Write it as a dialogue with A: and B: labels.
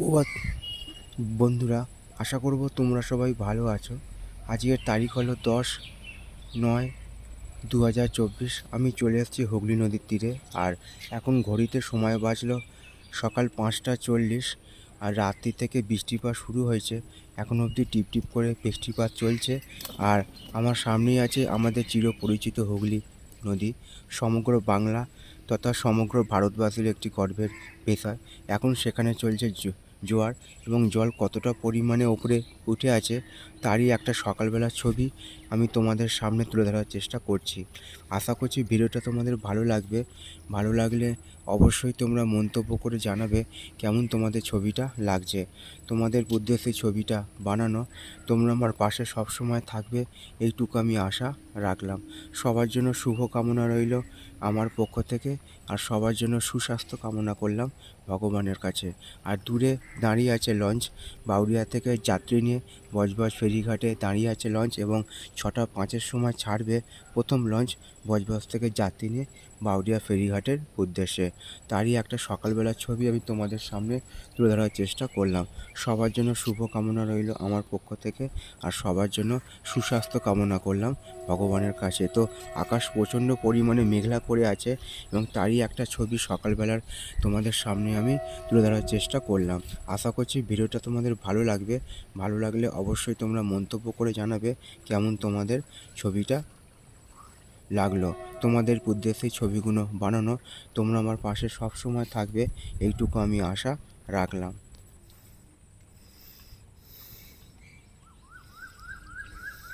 A: ও বন্ধুরা, আশা করব তোমরা সবাই ভালো আছো। আজকের তারিখ হলো দশ নয় দু হাজার চব্বিশ। আমি চলে এসেছি হুগলি নদীর তীরে আর এখন ঘড়িতে সময় বাজলো সকাল পাঁচটা চল্লিশ আর রাত্রি থেকে বৃষ্টিপাত শুরু হয়েছে। এখন অবধি টিপ টিপ করে বৃষ্টিপাত চলছে আর আমার সামনেই আছে আমাদের চিরপরিচিত হুগলি নদী। সমগ্র বাংলা তথা সমগ্র ভারতবাসীর একটি গর্বের বিষয়। এখন সেখানে চলছে জোয়ার এবং জল কতটা পরিমাণে ওপরে উঠে আছে তারই একটা সকালবেলার ছবি আমি তোমাদের সামনে তুলে ধরার চেষ্টা করছি। আশা করছি ভিডিওটা তোমাদের ভালো লাগবে। ভালো লাগলে অবশ্যই তোমরা মন্তব্য করে জানাবে কেমন তোমাদের ছবিটা লাগছে। তোমাদের উদ্দেশ্যে ছবিটা বানানো, তোমরা আমার পাশে সবসময় থাকবে এইটুকু আমি আশা রাখলাম। সবার জন্য শুভ কামনা রইল আমার পক্ষ থেকে আর সবার জন্য সুস্বাস্থ্য কামনা করলাম। ভগবানের কাছে। আর দূরে দাঁড়িয়ে আছে লঞ্চ। বাউরিয়া থেকে যাত্রী নিয়ে বজবজ ফেরিঘাটে দাঁড়িয়ে আছে লঞ্চ এবং ছটা পাঁচের সময় ছাড়বে প্রথম লঞ্চ। বজবজ থেকে যাত্রী নিয়ে বাউরিয়া ফেরিঘাটের উদ্দেশ্যে। তারই একটা সকালবেলার ছবি আমি তোমাদের সামনে তুলে ধরার চেষ্টা করলাম। সবার জন্য শুভ কামনা রইল আমার পক্ষ থেকে আর সবার জন্য সুস্বাস্থ্য কামনা করলাম ভগবানের কাছে। তো আকাশ প্রচণ্ড পরিমাণে মেঘলা করে আছে এবং তারই একটা ছবি সকালবেলার তোমাদের সামনে আমি তুলে ধরার চেষ্টা করলাম। আশা করছি ভিডিওটা তোমাদের ভালো লাগবে। ভালো লাগলে অবশ্যই তোমরা মন্তব্য করে জানাবে কেমন তোমাদের ছবিটা লাগল। তোমাদের উদ্দেশ্যে ছবিগুলো বানানো তোমরা আমার পাশে সবসময় থাকবে। এইটুকু আমি আশা রাখলাম।